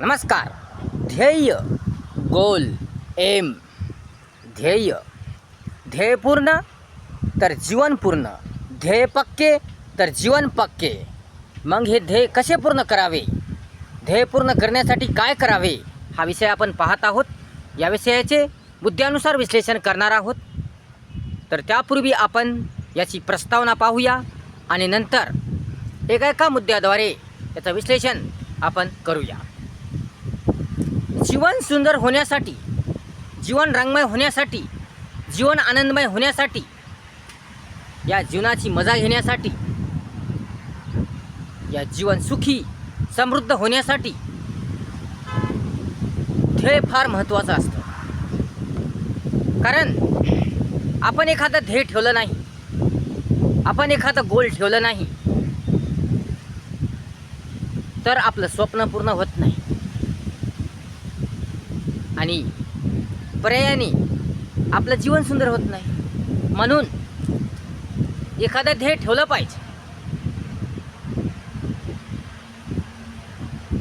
नमस्कार. ध्येय गोल एम. ध्येय. ध्येय पूर्ण तर जीवन पूर्ण. ध्येय पक्के तर जीवन पक्के. मग हे ध्येय कसे पूर्ण करावे? ध्येय पूर्ण करण्यासाठी काय करावे? हा विषय आपण पाहत आहोत. या विषयाचे मुद्द्यानुसार विश्लेषण करणार आहोत. तर त्यापूर्वी आपण याची प्रस्तावना पाहूया आणि नंतर एका एका मुद्द्याद्वारे याचं विश्लेषण आपण करूया. जीवन सुंदर होण्यासाठी जीवन रंगमय होण्यासाठी जीवन आनंदमय होण्यासाठी या जीवनाची मजा घेण्यासाठी या जीवन सुखी समृद्ध होण्यासाठी ध्येय फार महत्त्वाचं असतं. कारण आपण एखादं ध्येय ठेवलं नाही आपण एखादं गोल ठेवलं नाही तर आपलं स्वप्न पूर्ण होत नाही. आणि पर्यायाने आपलं जीवन सुंदर होत नाही. म्हणून एखादं ध्येय ठेवलं पाहिजे.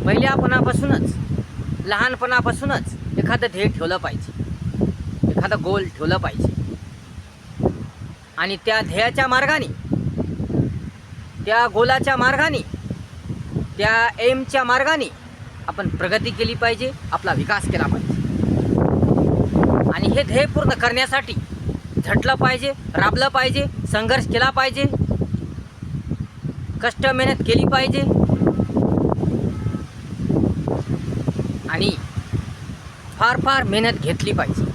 पहिल्यापणापासूनच लहानपणापासूनच एखादं ध्येय ठेवलं पाहिजे. एखादं गोल ठेवलं पाहिजे. आणि त्या ध्येयाच्या मार्गाने त्या गोलाच्या मार्गाने त्या एमच्या मार्गाने आपण प्रगती केली पाहिजे आपला विकास केला पाहिजे. हे ध्येय पूर्ण करण्यासाठी झटलं पाहिजे राबलं पाहिजे संघर्ष केला पाहिजे कष्ट मेहनत केली पाहिजे. आणि फार फार मेहनत घेतली पाहिजे.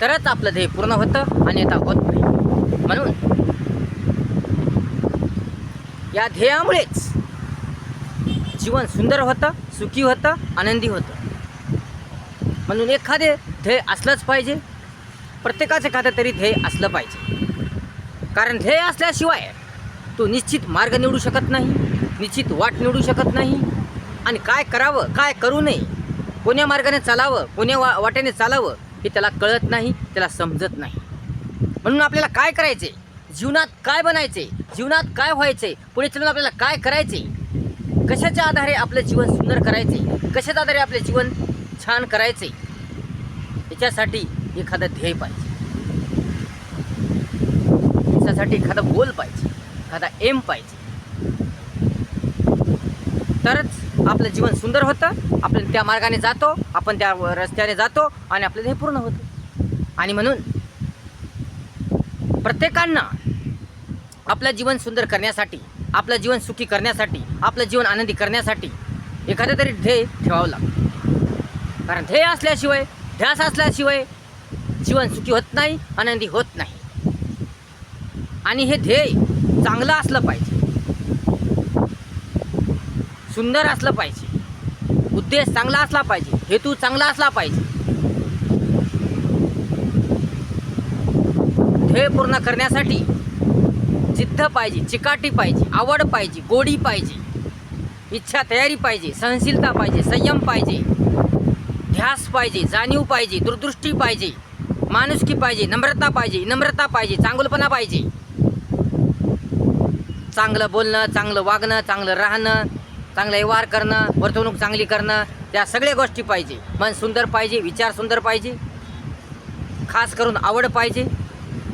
तरच आपलं ध्येय पूर्ण होतं आणि आता होत नाही. म्हणून या ध्येयामुळेच जीवन सुंदर होतं सुखी होतं आनंदी होतं. म्हणून एखादे ध्येय असलंच पाहिजे. प्रत्येकाचं एखादं तरी ध्येय असलं पाहिजे. कारण ध्येय असल्याशिवाय तू निश्चित मार्ग निवडू शकत नाही निश्चित वाट निवडू शकत नाही. आणि काय करावं काय करू नये कोण्या मार्गाने चालावं कोण्या वा वाटेने चालावं हे त्याला कळत नाही त्याला समजत नाही. म्हणून आपल्याला काय करायचे? जीवनात काय बनायचे? जीवनात काय व्हायचे? पुढे चलून आपल्याला काय करायचे? कशाच्या आधारे आपलं जीवन सुंदर करायचे? कशाच्या आधारे आपले जीवन छान करायचे? याच्यासाठी एखादं ध्येय पाहिजे. त्याच्यासाठी एखादा गोल पाहिजे एखादा एम पाहिजे. तरच आपलं जीवन सुंदर होतं आपण त्या मार्गाने जातो आपण त्या रस्त्याने जातो आणि आपलं ध्येय पूर्ण होतं. आणि म्हणून प्रत्येकांना आपलं जीवन सुंदर करण्यासाठी आपलं जीवन सुखी करण्यासाठी आपलं जीवन आनंदी करण्यासाठी एखादं तरी ध्येय ठेवावं लागतं. कारण ध्येय असल्याशिवाय ध्यास असल्याशिवाय जीवन सुखी होत नाही आनंदी होत नाही. आणि हे ध्येय चांगलं असलं पाहिजे. सुंदर असलं पाहिजे. उद्देश चांगला असला पाहिजे. हेतू चांगला असला पाहिजे. ध्येय पूर्ण करण्यासाठी जिद्द पाहिजे चिकाटी पाहिजे आवड पाहिजे गोडी पाहिजे इच्छा तयारी पाहिजे सहनशीलता पाहिजे संयम पाहिजे ध्यास पाहिजे जाणीव पाहिजे दूरदृष्टी पाहिजे. माणुसकी पाहिजे नम्रता पाहिजे नम्रता पाहिजे चांगलपणा पाहिजे. चांगलं बोलणं चांगलं वागणं चांगलं राहणं चांगलं व्यवहार करणं वर्तवणूक चांगली करणं त्या सगळ्या गोष्टी पाहिजे. मन सुंदर पाहिजे विचार सुंदर पाहिजे. खास करून आवड पाहिजे.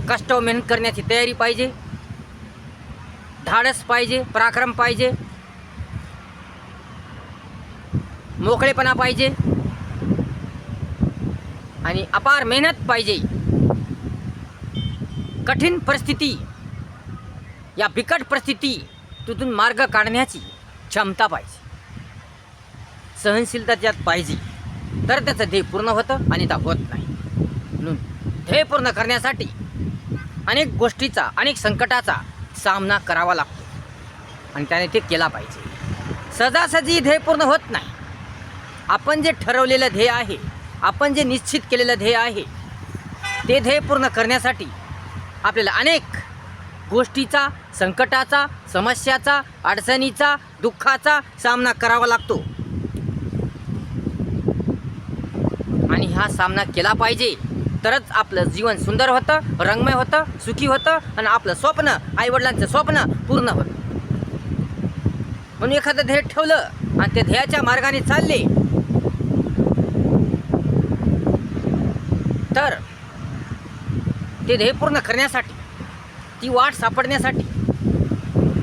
कष्ट मेहनत करण्याची तयारी पाहिजे. धाडस पाहिजे पराक्रम पाहिजे. मोकळेपणा पाहिजे. आणि अपार मेहनत पाहिजे. कठीण परिस्थिती या बिकट परिस्थिती तिथून मार्ग काढण्याची क्षमता पाहिजे. सहनशीलता त्यात पाहिजे. तर त्याचं ध्येय पूर्ण होतं आणि त्या होत नाही. म्हणून ध्येय पूर्ण करण्यासाठी अनेक गोष्टीचा अनेक संकटाचा सामना करावा लागतो. आणि त्याने ते केला पाहिजे. सहजासहजी ध्येय पूर्ण होत नाही. आपण जे ठरवलेलं ध्येय आहे आपण जे निश्चित केलेलं ध्येय आहे ते ध्येय पूर्ण करण्यासाठी आपल्याला अनेक गोष्टीचा संकटाचा समस्याचा अडचणीचा दुःखाचा सामना करावा लागतो. आणि हा सामना केला पाहिजे तरच आपलं जीवन सुंदर होतं रंगमय होतं सुखी होतं आणि आपलं स्वप्न आईवडिलांचं स्वप्न पूर्ण होतं. म्हणून एखादं ध्येय ठेवलं आणि त्या ध्येयाच्या मार्गाने चालले तर ते ध्येय पूर्ण करण्यासाठी ती वाट सापडण्यासाठी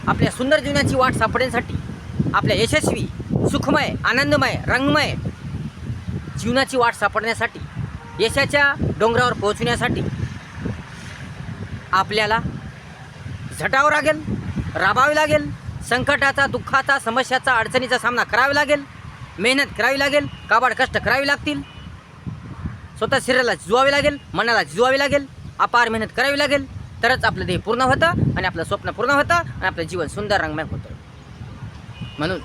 आपल्या सुंदर जीवनाची वाट सापडण्यासाठी आपल्या यशस्वी सुखमय आनंदमय रंगमय जीवनाची वाट सापडण्यासाठी यशाच्या डोंगरावर पोहोचण्यासाठी आपल्याला झटावं लागेल राबावे लागेल संकटाचा दुःखाचा समस्याचा अडचणीचा सामना करावा लागेल मेहनत करावी लागेल काबाड कष्ट करावी लागतील. स्वतः शरीराला झिजवावे लागेल मनाला झिजवावे लागेल अपार मेहनत करावी लागेल. तरच आपलं ध्येय पूर्ण होतं आणि आपलं स्वप्न पूर्ण होतं आणि आपलं जीवन सुंदर रंगमय होतं. म्हणून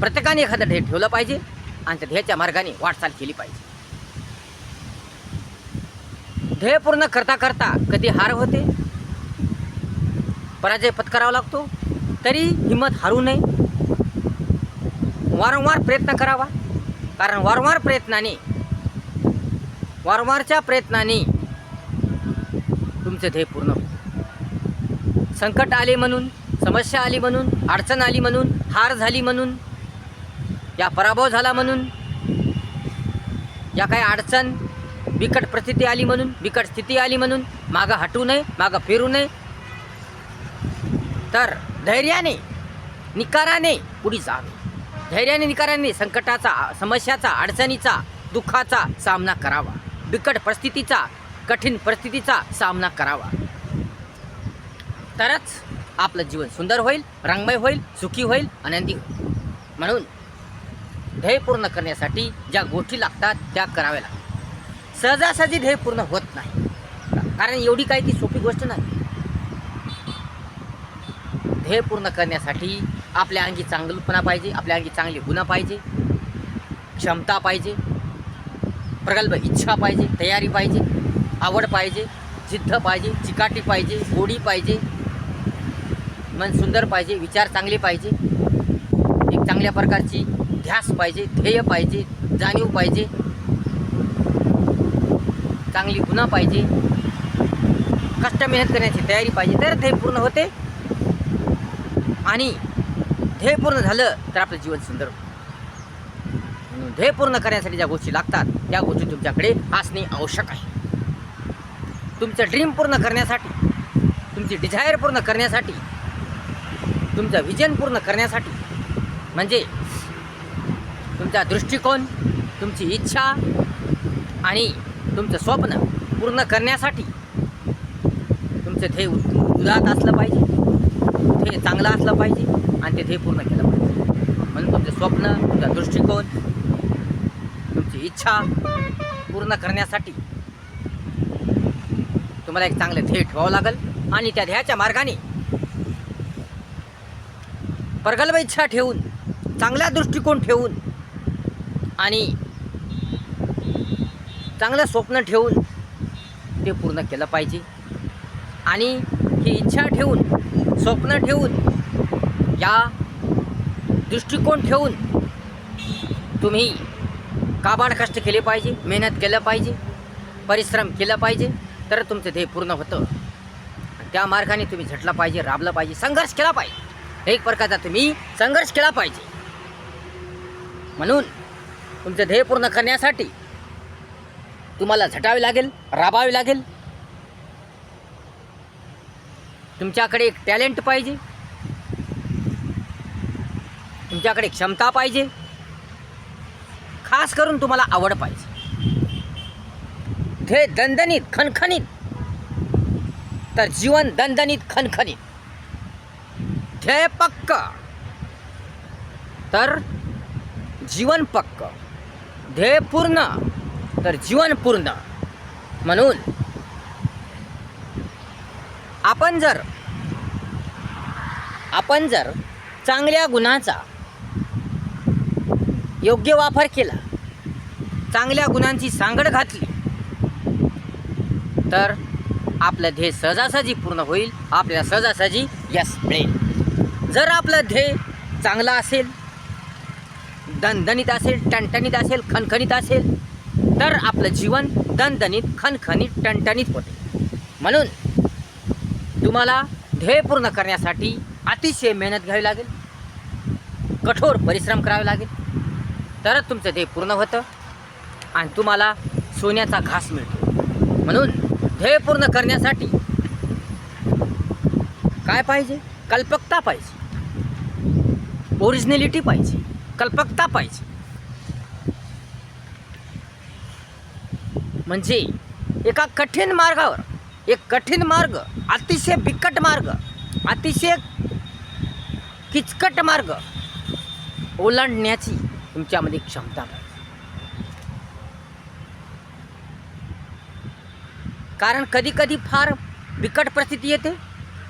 प्रत्येकाने एखादं ध्येय ठेवलं पाहिजे आणि त्या ध्येयाच्या मार्गाने वाटचाल केली पाहिजे. ध्येय पूर्ण करता करता कधी हार होते? पराजय पत्करावा लागतो. तरी हिंमत हारू नये. वारंवार प्रयत्न करावा. कारण वारंवार प्रयत्नाने वारंवारच्या प्रयत्नाने तुमचं ध्येय पूर्ण संकट आले म्हणून समस्या आली म्हणून अडचण आली म्हणून हार झाली म्हणून या पराभव झाला म्हणून या काही अडचण बिकट परिस्थिती आली म्हणून बिकट स्थिती आली म्हणून मागं हटू नये मागं फिरू नये तर धैर्याने निकाराने पुढे जावे. धैर्याने निकाराने संकटाचा समस्याचा अडचणीचा दुःखाचा सामना करावा. बिकट परिस्थितीचा कठीण परिस्थितीचा सामना करावा. तरच आपलं जीवन सुंदर होईल रंगमय होईल सुखी होईल आनंदी होईल. म्हणून ध्येय पूर्ण करण्यासाठी ज्या गोष्टी लागतात त्या कराव्या लागतात. सहजासहजी ध्येय पूर्ण होत नाही. कारण एवढी काही ती सोपी गोष्ट नाही. ध्येय पूर्ण करण्यासाठी आपल्या अंगी चांगलपणा पाहिजे आपल्या अंगी चांगली गुन्हा पाहिजे क्षमता पाहिजे. प्रगल्भ इच्छा पाहिजे तयारी पाहिजे आवड पाहिजे जिद्द पाहिजे चिकाटी पाहिजे गोडी पाहिजे मन सुंदर पाहिजे विचार चांगले पाहिजे एक चांगल्या प्रकारची ध्यास पाहिजे ध्येय पाहिजे जाणीव पाहिजे चांगली गुन्हा पाहिजे कष्ट मेहनत करण्याची तयारी पाहिजे तर ध्येय पूर्ण होते. आणि ध्येय पूर्ण झालं तर आपलं जीवन सुंदर ध्येय पूर्ण करण्यासाठी ज्या गोष्टी लागतात त्या गोष्टी तुमच्याकडे असणे आवश्यक आहे. तुमचं ड्रीम पूर्ण करण्यासाठी तुमची डिझायर पूर्ण करण्यासाठी तुमचं विजन पूर्ण करण्यासाठी म्हणजे तुमचा दृष्टिकोन तुमची इच्छा आणि तुमचं स्वप्न पूर्ण करण्यासाठी तुमचं ध्येय उदात असलं पाहिजे ध्येय चांगलं असलं पाहिजे आणि ते ध्येय पूर्ण केलं पाहिजे. म्हणून तुमचं स्वप्न तुमचा दृष्टिकोन इच्छा पूर्ण करण्यासाठी तुम्हाला एक चांगलं ध्येय ठेवावं लागेल. आणि त्या ध्येयाच्या मार्गाने प्रगल्भ इच्छा ठेवून चांगला दृष्टिकोन ठेवून आणि चांगलं स्वप्न ठेवून ते पूर्ण केलं पाहिजे. आणि ही इच्छा ठेवून स्वप्न ठेवून या दृष्टिकोन ठेवून तुम्ही काबाड कष्ट केले पाहिजे मेहनत केलं पाहिजे परिश्रम केला पाहिजे तर तुमचं ध्येय पूर्ण होतं. त्या मार्गाने तुम्ही झटला पाहिजे राबलं पाहिजे संघर्ष केला पाहिजे. एक प्रकारचा तुम्ही संघर्ष केला पाहिजे. म्हणून तुमचं ध्येय पूर्ण करण्यासाठी तुम्हाला झटावे लागेल राबावे लागेल. तुमच्याकडे एक टॅलेंट पाहिजे. तुमच्याकडे क्षमता पाहिजे. खास करून तुम्हाला आवड पाहिजे. ध्येय दणदणीत खणखणीत. तर जीवन दणदणीत खणखणीत. ध्येय पक्क. तर जीवन पक्क. ध्येय पूर्ण. तर जीवन पूर्ण. म्हणून आपण जर आपण जर चांगल्या गुणाचा योग्य वापर केला. चांगल्या गुणांची सांगड घातली. तर आपलं ध्येय सहजासहजी पूर्ण होईल. आपल्याला सहजासहजी यश मिळेल. जर आपलं ध्येय चांगलं असेल दणदणीत असेल टणटणीत असेल खणखणीत असेल तर आपलं जीवन दणदणीत खणखणीत टणटणीत होते. म्हणून तुम्हाला ध्येय पूर्ण करण्यासाठी अतिशय मेहनत घ्यावी लागेल. कठोर परिश्रम करावे लागेल. तरच तुमचं ध्येय पूर्ण होतं. आणि तुम्हाला सोन्याचा घास मिळतो. म्हणून ध्येय पूर्ण करण्यासाठी काय पाहिजे? कल्पकता पाहिजे. ओरिजिनॅलिटी पाहिजे. कल्पकता पाहिजे. म्हणजे एका कठीण मार्गावर एक कठीण मार्ग अतिशय बिकट मार्ग अतिशय किचकट मार्ग ओलांडण्याची तुमच्यामध्ये क्षमता पाहिजे. कारण कधी कधी फार बिकट परिस्थिती येते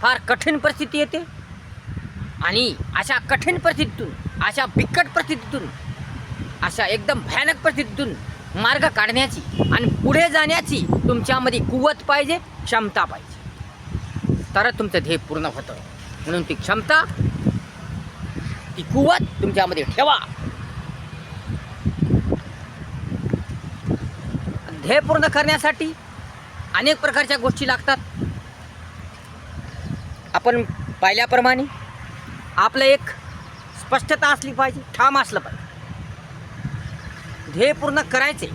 फार कठीण परिस्थिती येते. आणि अशा कठीण परिस्थितीतून अशा बिकट परिस्थितीतून अशा एकदम भयानक परिस्थितीतून मार्ग काढण्याची आणि पुढे जाण्याची तुमच्यामध्ये कुवत पाहिजे क्षमता पाहिजे. तरच तुमचं ध्येय पूर्ण होतं. म्हणून ती क्षमता ती कुवत तुमच्यामध्ये ठेवा. ध्येय पूर्ण करण्यासाठी अनेक प्रकारच्या गोष्टी लागतात. आपण पाहिल्याप्रमाणे आपलं एक स्पष्टता असली पाहिजे ठाम असलं पाहिजे. ध्येय पूर्ण करायचे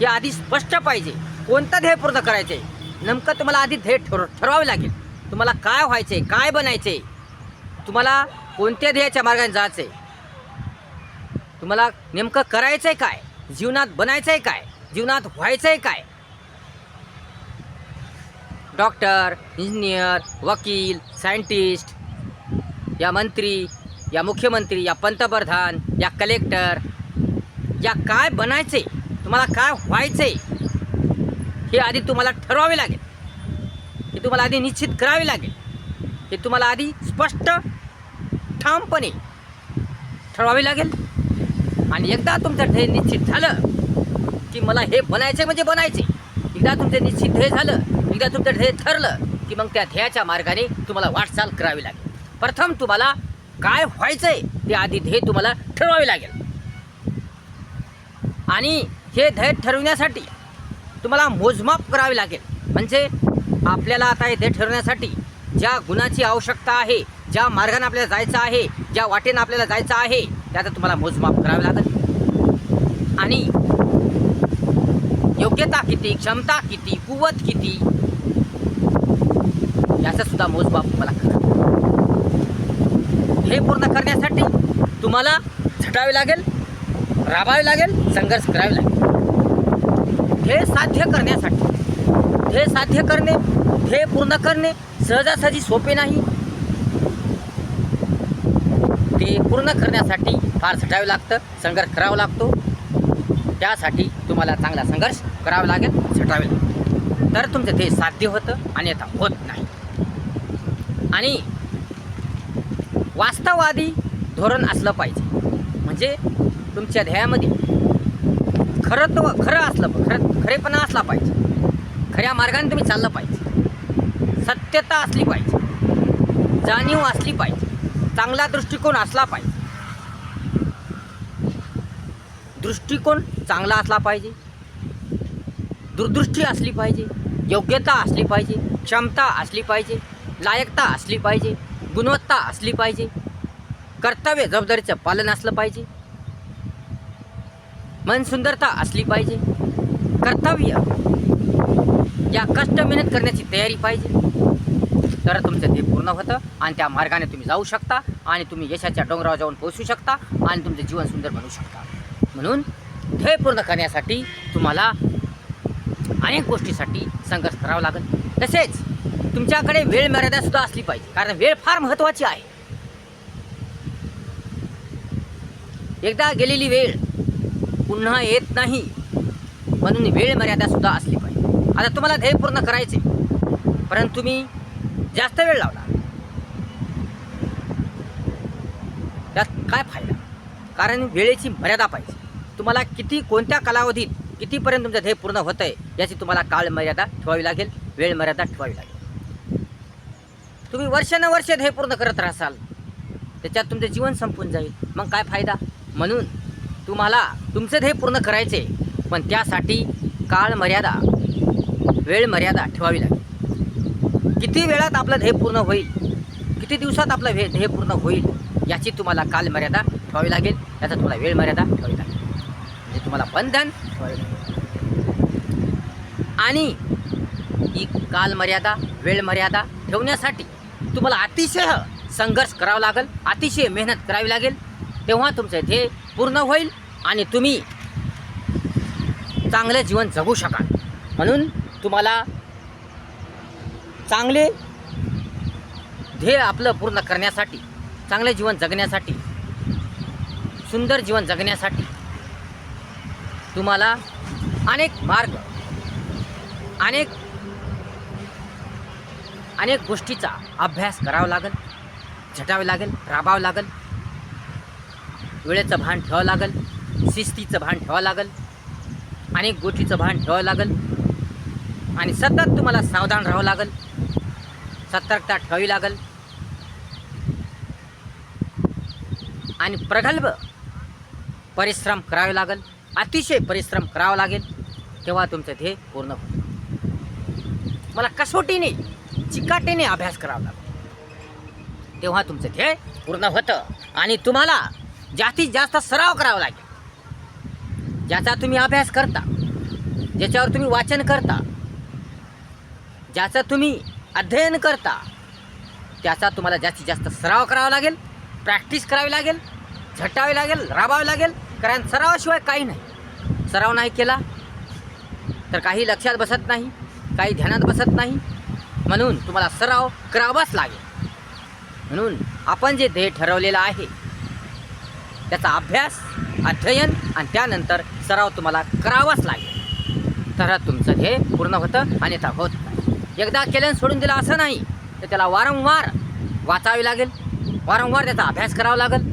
हे आधी स्पष्ट पाहिजे. कोणतं ध्येय पूर्ण करायचे? नेमकं तुम्हाला आधी ध्येय ठर ठरवावे लागेल. तुम्हाला काय व्हायचे काय बनायचे? तुम्हाला कोणत्या ध्येयाच्या मार्गाने जायचं आहे तुम्हाला नेमकं करायचं आहे काय? जीवनात बनायचं आहे काय? जीवनात व्हायचं आहे काय? डॉक्टर इंजिनियर वकील सायंटिस्ट या मंत्री या मुख्यमंत्री या पंतप्रधान या कलेक्टर या काय बनायचे तुम्हाला काय व्हायचे हे आधी तुम्हाला ठरवावे लागेल. हे तुम्हाला आधी निश्चित करावे लागेल. हे तुम्हाला आधी स्पष्ट ठामपणे ठरवावे लागेल. आणि एकदा तुमचं ध्येय निश्चित झालं की मला हे बनायचे म्हणजे बनायचे एकदा तुमचं निश्चित ध्येय झालं एकदा तुमचं ध्येय ठरलं की मग त्या ध्येयाच्या मार्गाने तुम्हाला वाटचाल करावी लागेल. प्रथम तुम्हाला काय व्हायचंय ते आधी ध्येय तुम्हाला ठरवावे लागेल. आणि हे ध्येय ठरवण्यासाठी तुम्हाला मोजमाप करावे लागेल. म्हणजे आपल्याला आता हे ध्येय ठरवण्यासाठी ज्या गुणाची आवश्यकता आहे ज्या मार्गाने आपल्याला जायचं आहे ज्या वाटेनं आपल्याला जायचं आहे त्याचं तुम्हाला मोजमाप करावे लागेल आणि योग्यता किती क्षमता किती कुवत किती? याचा सुद्धा मोजमाप तुम्हाला करा. हे पूर्ण करण्यासाठी तुम्हाला झटावे लागेल राबावे लागेल संघर्ष करावे लागेल. हे साध्य करण्यासाठी हे साध्य करणे हे पूर्ण करणे सहजासहजी सोपे नाही. ते पूर्ण करण्यासाठी फार झटावे लागतं संघर्ष करावा लागतो. त्यासाठी तुम्हाला चांगला संघर्ष करावं लागेल झटावे तर तुमचं ते साध्य होतं आणि आता होत नाही. आणि वास्तववादी धोरण असलं पाहिजे. म्हणजे तुमच्या ध्येयामध्ये खरं तो खरं असलं खरं खरेपणा असला पाहिजे. खऱ्या मार्गाने तुम्ही चाललं पाहिजे. सत्यता असली पाहिजे. जाणीव असली पाहिजे. चांगला दृष्टिकोन असला पाहिजे. दृष्टिकोन चांगला असला पाहिजे. दूरदृष्टी असली पाहिजे योग्यता असली पाहिजे क्षमता असली पाहिजे लायकता असली पाहिजे गुणवत्ता असली पाहिजे कर्तव्य जबाबदारीचं पालन असलं पाहिजे मन सुंदरता असली पाहिजे कर्तव्य या कष्ट मेहनत करण्याची तयारी पाहिजे. तर तुमचं ते पूर्ण होतं आणि त्या मार्गाने तुम्ही जाऊ शकता आणि तुम्ही यशाच्या डोंगरावर जाऊन पोहोचू शकता आणि तुमचं जीवन सुंदर बनवू शकता. म्हणून ध्येय पूर्ण करण्यासाठी तुम्हाला अनेक गोष्टीसाठी संघर्ष करावा लागेल. तसेच तुमच्याकडे वेळ मर्यादा सुद्धा असली पाहिजे कारण वेळ फार महत्त्वाची आहे. एकदा गेलेली वेळ पुन्हा येत नाही म्हणून वेळ मर्यादा सुद्धा असली पाहिजे. आता तुम्हाला ध्येय पूर्ण करायचे परंतु तुम्ही जास्त वेळ लावला. त्यात काय फायदा? कारण वेळेची मर्यादा पाहिजे. तुम्हाला किती कोणत्या कालावधीत कितीपर्यंत तुमचं ध्येय पूर्ण होतं आहे याची तुम्हाला काळ मर्यादा ठेवावी लागेल वेळ मर्यादा ठेवावी लागेल. तुम्ही वर्षानुवर्ष ध्येय पूर्ण करत राहसाल त्याच्यात तुमचं जीवन संपून जाईल. मग काय फायदा? म्हणून तुम्हाला तुमचं ध्येय पूर्ण करायचे पण त्यासाठी काळ मर्यादा वेळ मर्यादा ठेवावी लागेल. किती वेळात आपलं ध्येय पूर्ण होईल किती दिवसात आपलं वे ध्येय पूर्ण होईल याची तुम्हाला काल मर्यादा ठेवावी लागेल याचा तुम्हाला वेळ मर्यादा ठेवावी लागेल. म्हणजे तुम्हाला बंधन आणि ही कालमर्यादा वेळ मर्यादा ठेवण्यासाठी तुम्हाला अतिशय संघर्ष करावा लागेल अतिशय मेहनत करावी लागेल. तेव्हा तुमचं ध्येय पूर्ण होईल आणि तुम्ही चांगलं जीवन जगू शकाल. म्हणून तुम्हाला चांगले ध्येय आपलं पूर्ण करण्यासाठी चांगले जीवन जगण्यासाठी सुंदर जीवन जगण्यासाठी तुम्हाला अनेक मार्ग अनेक अनेक गोष्टीचा अभ्यास करावा लागेल झटावे लागेल राबावं लागेल वेळेचं भान ठेवावं लागेल शिस्तीचं भान ठेवावं लागेल अनेक गोष्टीचं भान ठेवावं लागेल आणि सतत तुम्हाला सावधान राहावं लागेल सतर्कता ठेवावी लागेल. आणि प्रगल्भ परिश्रम करावे लागेल. अतिशय परिश्रम करावा लागेल तेव्हा तुमचं ध्येय पूर्ण होईल. मला कसोटीने चिकाटीने अभ्यास करावा लागेल. तेव्हा तुमचं ध्येय पूर्ण होतं आणि तुम्हाला जास्तीत जास्त सराव करावा लागेल. ज्याचा तुम्ही अभ्यास करता ज्याच्यावर तुम्ही वाचन करता ज्याचं तुम्ही अध्ययन करता त्याचा तुम्हाला जास्तीत जास्त सराव करावा लागेल प्रॅक्टिस करावी लागेल झटावी लागेल राबावी लागेल कारण सरावाशिवाय काही नाही. सराव नाही केला तर काही लक्षात बसत नाही काही ध्यानात बसत नाही. म्हणून तुम्हाला सराव करावाच लागेल. म्हणून आपण जे ध्येय ठरवलेलं आहे त्याचा अभ्यास अध्ययन आणि त्यानंतर सराव तुम्हाला करावाच लागेल. तर तुमचं ध्येय पूर्ण होतं आणि आता होत नाही. एकदा केल्यानं सोडून दिलं असं नाही तर त्याला वारंवार वाचावे लागेल. वारंवार त्याचा अभ्यास करावा लागेल.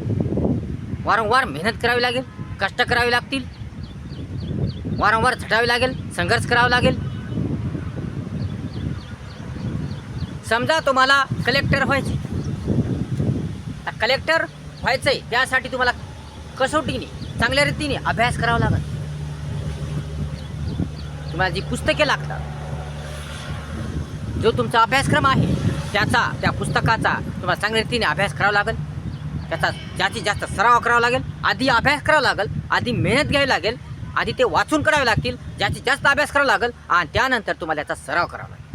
वारंवार मेहनत करावी लागेल कष्ट करावे लागतील. वारंवार झटावे लागेल संघर्ष करावा लागेल. समजा तुम्हाला कलेक्टर व्हायचे कलेक्टर व्हायचं आहे त्यासाठी तुम्हाला कसोटीने चांगल्या रीतीने अभ्यास करावा लागेल. तुम्हाला जी पुस्तके लागतात जो तुमचा अभ्यासक्रम आहे त्याचा त्या पुस्तकाचा तुम्हाला चांगल्या रीतीने अभ्यास करावा लागेल. त्याचा जास्तीत जास्त सराव करावा लागेल आधी अभ्यास करावा लागेल आधी मेहनत घ्यावी लागेल आधी ते वाचून करावे लागतील ज्याची जास्त अभ्यास करावा लागेल आणि त्यानंतर तुम्हाला त्याचा सराव करावा लागेल.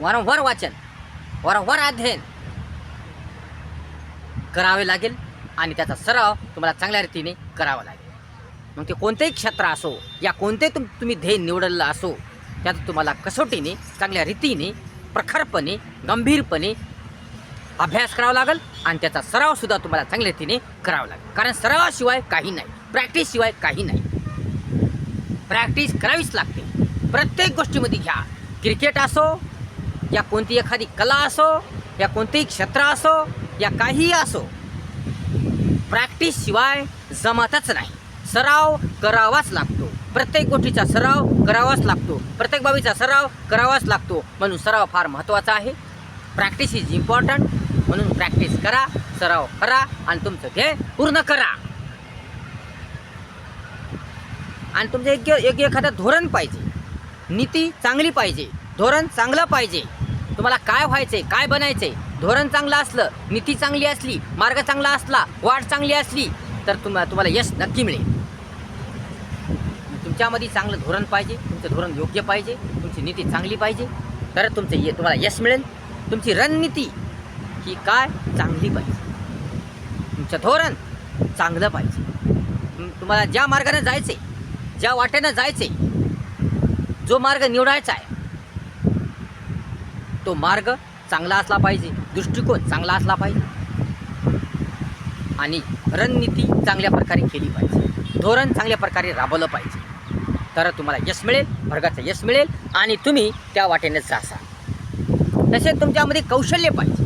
वारंवार वाचन वारंवार अध्ययन करावे लागेल आणि त्याचा सराव तुम्हाला चांगल्या रीतीने करावा लागेल. मग ते कोणतेही क्षेत्र असो या कोणते तुम तुम्ही ध्येय निवडलेलं असो त्यात तुम्हाला कसोटीने चांगल्या रीतीने प्रखरपणे गंभीरपणे अभ्यास करावा लागेल आणि त्याचा सरावसुद्धा तुम्हाला चांगल्या रीतीने करावा लागेल. कारण सरावाशिवाय काही नाही. प्रॅक्टिसशिवाय काही नाही. प्रॅक्टिस करावीच लागते. प्रत्येक गोष्टीमध्ये घ्या. क्रिकेट असो या कोणती एखादी कला असो या कोणतेही क्षेत्र असो या काहीही असो प्रॅक्टिसशिवाय जमतच नाही. सराव करावाच लागतो. प्रत्येक गोष्टीचा सराव करावाच लागतो. प्रत्येक बाबीचा सराव करावाच लागतो. म्हणून सराव फार महत्त्वाचा आहे. प्रॅक्टिस इज इम्पॉर्टंट म्हणून प्रॅक्टिस करा सराव करा आणि तुमचं ध्येय पूर्ण करा. आणि तुमचं एक एक एखादं धोरण पाहिजे. नीती चांगली पाहिजे. धोरण चांगलं पाहिजे. तुम्हाला काय व्हायचंय काय बनायचंय? धोरण चांगलं असलं नीती चांगली असली मार्ग चांगला असला वाट चांगली असली तर तुम्हाला तुम्हाला यश नक्की मिळेल. तुमच्यामध्ये चांगलं धोरण पाहिजे तुमचं धोरण योग्य पाहिजे तुमची नीती चांगली पाहिजे तर तुमचं ये तुम्हाला यश मिळेल. तुमची रणनीती ती काय चांगली पाहिजे. तुमचं धोरण चांगलं पाहिजे. तुम्हाला ज्या मार्गाने जायचे ज्या वाटेनं जायचे जो मार्ग निवडायचा आहे तो मार्ग चांगला असला पाहिजे दृष्टिकोन चांगला असला पाहिजे. आणि रणनीती चांगल्या प्रकारे केली पाहिजे. धोरण चांगल्या प्रकारे राबवलं पाहिजे. तर तुम्हाला यश मिळेल वर्गाचं यश मिळेल आणि तुम्ही त्या वाटेने जासा तसेच तुमच्यामध्ये कौशल्य पाहिजे.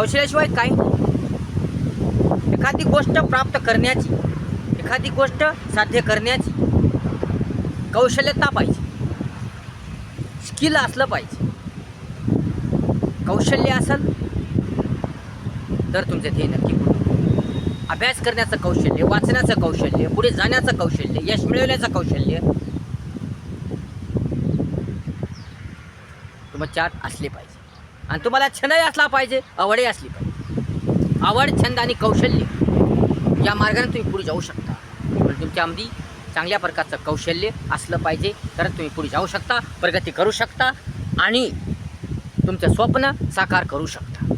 कौशल्याशिवाय काय एखादी गोष्ट प्राप्त करण्याची एखादी गोष्ट साध्य करण्याची कौशल्यता पाहिजे. स्किल असलं पाहिजे. कौशल्य असेल तर तुमचे ध्येय नक्की अभ्यास करण्याचं कौशल्य वाचण्याचं कौशल्य पुढे जाण्याचं कौशल्य यश मिळवण्याचं कौशल्य तुम्हाला चार असले पाहिजे. आणि तुम्हाला छंदही असला पाहिजे आवडही असली पाहिजे. आवड छंद आणि कौशल्य या मार्गाने तुम्ही पुढे जाऊ शकता. पण तुमच्यामध्ये चांगल्या प्रकारचं कौशल्य असलं पाहिजे तर तुम्ही पुढे जाऊ शकता प्रगती करू शकता आणि तुमचं स्वप्न साकार करू शकता.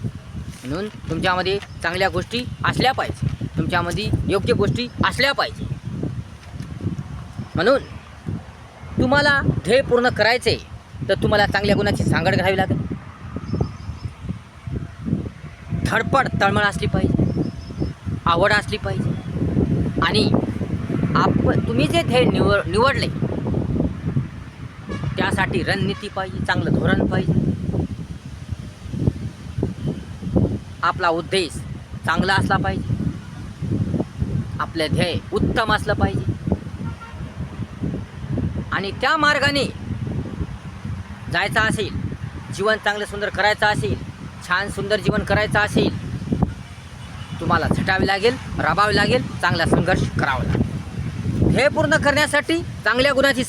म्हणून तुमच्यामध्ये चांगल्या गोष्टी असल्या पाहिजे. तुमच्यामध्ये योग्य गोष्टी असल्या पाहिजे. म्हणून तुम्हाला ध्येय पूर्ण करायचे तर तुम्हाला चांगल्या गुणाची सांगड घ्यावी लागेल. धडपड तळमळ असली पाहिजे. आवड असली पाहिजे. आणि आप तुम्ही जे ध्येय निवड निवडले त्यासाठी रणनीती पाहिजे चांगलं धोरण पाहिजे. आपला उद्देश चांगला असला पाहिजे. आपलं ध्येय उत्तम असलं पाहिजे. आणि त्या मार्गाने जायचं असेल जीवन चांगलं सुंदर करायचं असेल छान सुंदर जीवन करायचं असेल तुम्हाला झटावे लागेल राबावे लागेल चांगला संघर्ष करावा लागेल. हे पूर्ण करण्यासाठी चांगल्या गुणाची